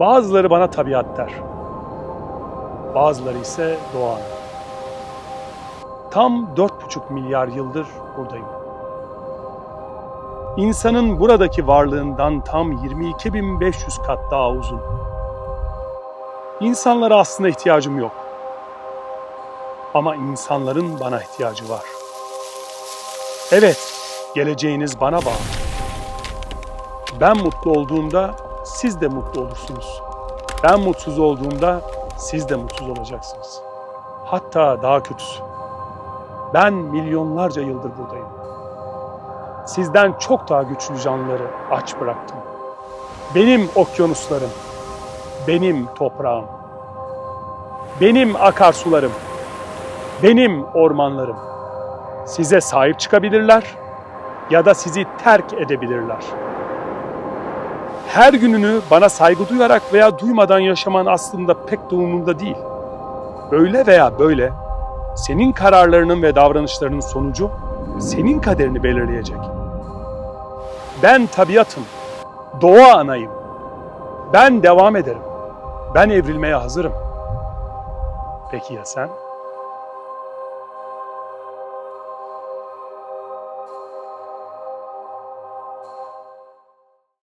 Bazıları bana tabiat der. Bazıları ise doğa ana. Tam dört buçuk milyar yıldır buradayım. İnsanın buradaki varlığından tam 22.500 kat daha uzun. İnsanlara aslında ihtiyacım yok. Ama insanların bana ihtiyacı var. Evet, geleceğiniz bana bağlı. Ben mutlu olduğumda siz de mutlu olursunuz. Ben mutsuz olduğumda siz de mutsuz olacaksınız. Hatta daha kötüsü. Ben milyonlarca yıldır buradayım. Sizden çok daha güçlü canlıları aç bıraktım. Benim okyanuslarım, benim toprağım, benim akarsularım, benim ormanlarım size sahip çıkabilirler ya da sizi terk edebilirler. Her gününü bana saygı duyarak veya duymadan yaşaman aslında pek de umurumda değil. Böyle veya böyle senin kararlarının ve davranışlarının sonucu senin kaderini belirleyecek. Ben tabiatım, doğa anayım. Ben devam ederim. Ben evrilmeye hazırım. Peki ya sen?